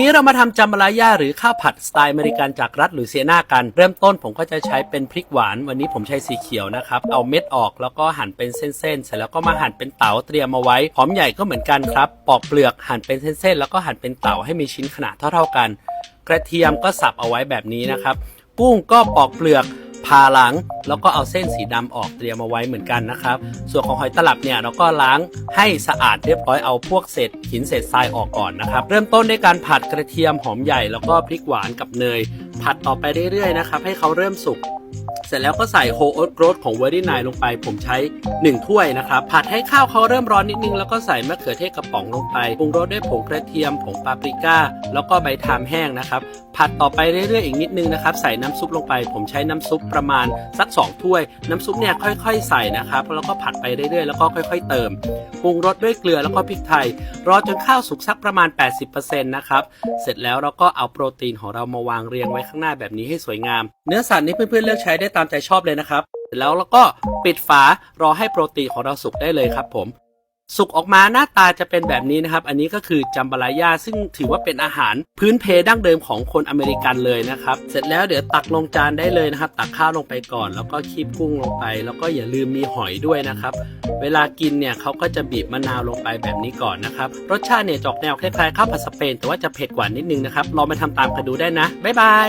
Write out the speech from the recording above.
นี้เรามาทำจำมาลาย่าหรือข้าวผัดสไตล์อเมริกันจากรัฐหรือเซียนากัน เริ่มต้นผมก็จะใช้เป็นพริกหวาน วันนี้ผมใช้สีเขียวนะครับ เอาเม็ดออกแล้วก็หั่นเป็นเส้นๆเสร็จแล้วก็มาหั่นเป็นเต๋าเตรียมมาไว้หอมใหญ่ก็เหมือนกันครับ ปอกเปลือกหั่นเป็นเส้นๆแล้วก็หั่นเป็นเต๋าให้มีชิ้นขนาดเท่าๆกัน กระเทียมก็สับเอาไว้แบบนี้นะครับ กุ้งก็ปอกเปลือก ผ่าหลังแล้วก็เอาเส้นสีดำออกเตรียมมาไว้เหมือนกันนะครับ ส่วนของหอยตลับเนี่ยเราก็ล้างให้สะอาดเรียบร้อยเอาพวกเศษหินเศษทรายออกก่อนนะครับ เริ่มต้นด้วยการผัดกระเทียมหอมใหญ่แล้วก็พริกหวานกับเนย ผัดต่อไปเรื่อยๆนะครับให้เขาเริ่มสุก เสร็จแล้วก็ใส่โฮโอ๊ตโกรทของเวอร์ดี้ไนลงไป ผมใช้ 1 ถ้วยนะครับ ผัดให้ข้าวเขาเริ่มร้อนนิดนึง แล้วก็ใส่มะเขือเทศกระป๋องลงไปปรุงรสด้วยผงกระเทียมผงปาปริก้า แล้วก็ใบทามแห้งนะครับ ผัดต่อไปเรื่อยๆอีกนิดนึงนะครับใส่น้ำซุปลงไป ผมใช้น้ำซุปประมาณสัก 2 ถ้วย น้ำซุปเนี่ยค่อยๆ ใส่นะครับแล้วก็ผัดไปเรื่อยๆแล้วก็ค่อย ๆ เติมปรุงรสด้วยเกลือแล้วก็พริกไทย รอจนข้าวสุกสักประมาณ 80%นะครับเสร็จแล้วเราก็เอาโปรตีนของเรามาวางเรียงไว้ข้างหน้าแบบนี้ให้สวยงาม เนื้อสัตว์นี้เพื่อนๆเลือกใช้ได้ตามใจชอบเลยนะครับเสร็จแล้วเราก็ปิดฝารอให้โปรตีนของเราสุกได้เลยครับผม สุกออกมาหน้าตาจะเป็นแบบนี้นะครับ อันนี้ก็คือจัมบาลายาซึ่งถือว่าเป็นอาหารพื้นเพดั้งเดิมของคนอเมริกันเลยนะครับ เสร็จแล้วเดี๋ยวตักลงจานได้เลยนะครับ ตักข้าวลงไปก่อน แล้วก็คีบกุ้งลงไป แล้วก็อย่าลืมมีหอยด้วยนะครับ เวลากินเนี่ยเขาก็จะบีบมะนาวลงไปแบบนี้ก่อนนะครับ รสชาติเนี่ยจออกแนวคล้ายๆข้าวผัดสเปน แต่ว่าจะเผ็ดกว่านิดนึงนะครับ ลองไปทำตามกันดูได้นะ บ๊ายบาย